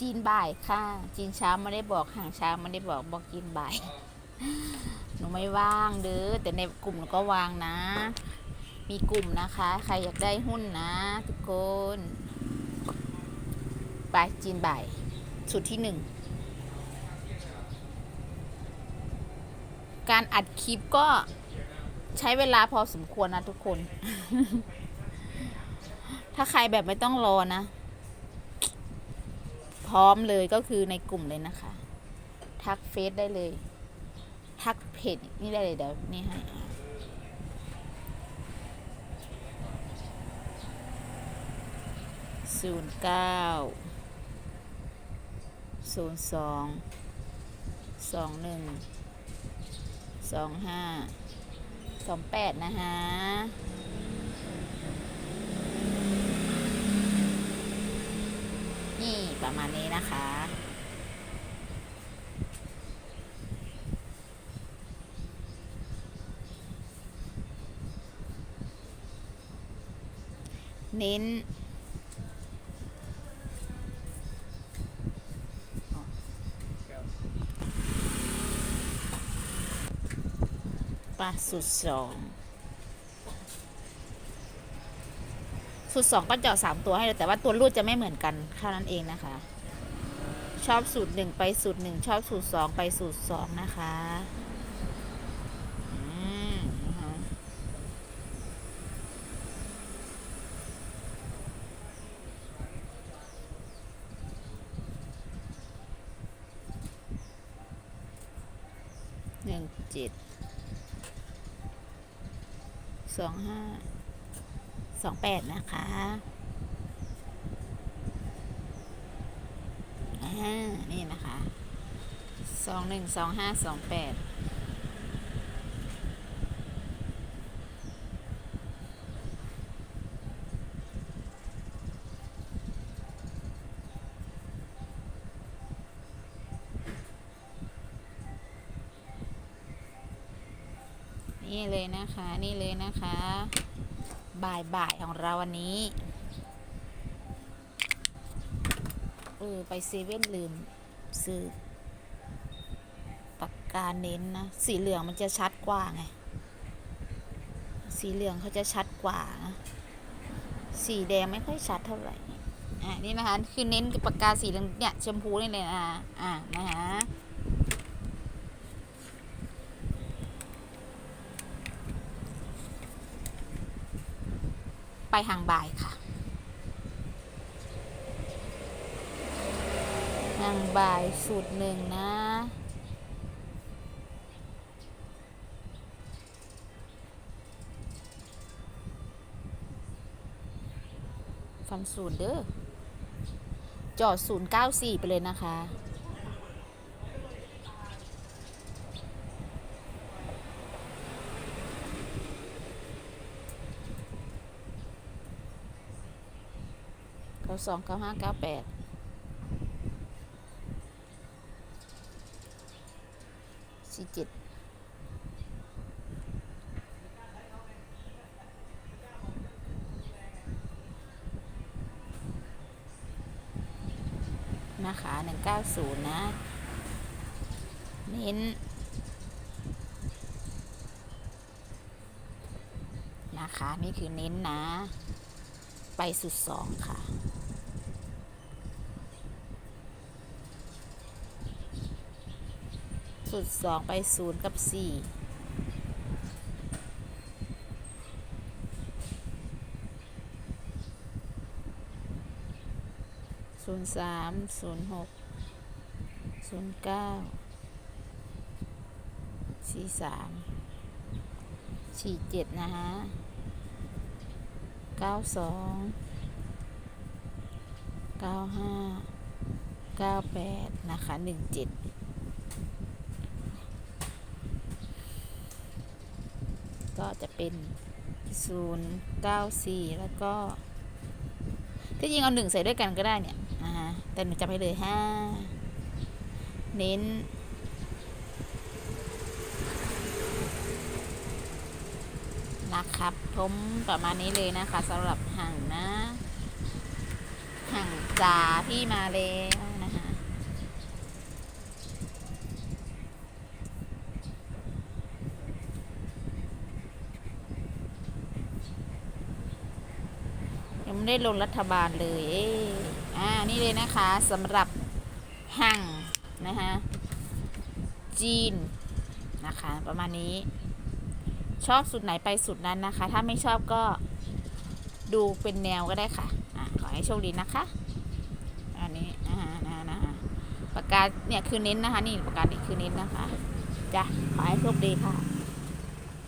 จีนบ่ายค่ะ จีนเช้าไม่ได้บอกห่างเช้าไม่ได้บอกบอกจีนบ่าย หนูไม่ว่างเด้อแต่ในกลุ่มหนูก็วางนะ มีกลุ่มนะคะ ใครอยากได้หุ้นนะ ทุกคนบ่ายจีนบ่ายสุดที่หนึ่งการอัดคลิปก็ใช้เวลาพอสมควรนะทุกคน ถ้าใครแบบไม่ต้องรอนะ พร้อมเลยก็คือในกลุ่มเลยนะคะ ทักเฟซได้เลย ทักเพจนี่ได้เลยเดี๋ยวนี่ให้อะศูนย์เก้าศูนย์สองสองหนึ่งสองห้าสองแปดนะฮะ นี่ประมาณนี้นะคะ เน้นปลาสุดสอง สุดสองก็เจาะสามตัวให้เลยแต่ว่าตัวรูดจะไม่เหมือนกันแค่นั้นเองนะคะ ชอบสูตรหนึ่งไปสูตรหนึ่งชอบสูตรสองไปสูตรสองนะคะอืมนะคะหนึ่งเจ็ดสองห้า สองแปดนะคะนี่นะคะสองหนึ่งสองห้าสองแปดนี่เลยนะคะ นี่เลยนะคะ บ่ายบ่ายๆของเราวันนี้เออไปเซเว่นลืม ซื้อปากกาเน้นนะ สีเหลืองมันจะชัดกว่าไง สีเหลืองเขาจะชัดกว่านะ สีแดงไม่ค่อยชัดเท่าไหร่อะนี่นะคะ คือเน้นปากกาสีเหลืองเนี่ยชมพูนี่เลยนะอะนะคะ ไปห่างบ่ายค่ะห่างบ่ายสูตรหนึ่งนะฟันศูนย์เด้อจอดศูนย์เก้าสี่ไปเลยนะคะาสองเก้าห้าเก้าแปดสี่เจ็ดนะคะหนึ่งเก้าศูนย์นะ เน้น นะคะ นี่คือเน้นนะ ไปสุดสองค่ะ สุดสองไปศูนย์กับสี่ศูนย์สามศูนย์หกศูนย์เก้าสี่สามสี่เจ็ดนะฮะเก้าสองเก้าห้าเก้าแปดนะคะหนึ่งเจ็ด ก็จะเป็น 094 แล้วก็ ที่จริงเอาหนึ่งใส่ด้วยกันก็ได้เนี่ยอ่าฮะแต่หนูจะไปเลย 5 เน้น นะครับผมประมาณนี้เลยนะคะสำหรับห่างนะ ห่างจ่าพี่มาแล้วนะคะ ยัง ไม่ได้ลงรัฐบาลเลยเอ๊อ่า นี่เลยนะคะสำหรับหั่งนะคะจีนนะคะ ประมาณนี้ ชอบสูตรไหนไปสูตรนั้นนะคะ ถ้าไม่ชอบก็ดูเป็นแนวก็ได้ค่ะอ่าขอให้โชคดีนะคะ อันนี้นะคะนะนะคะปากกาเนี่ยคือเน้นนะคะ นี่ปากกานี่คือเน้นนะคะ จ้ะ ขอให้โชคดีค่ะ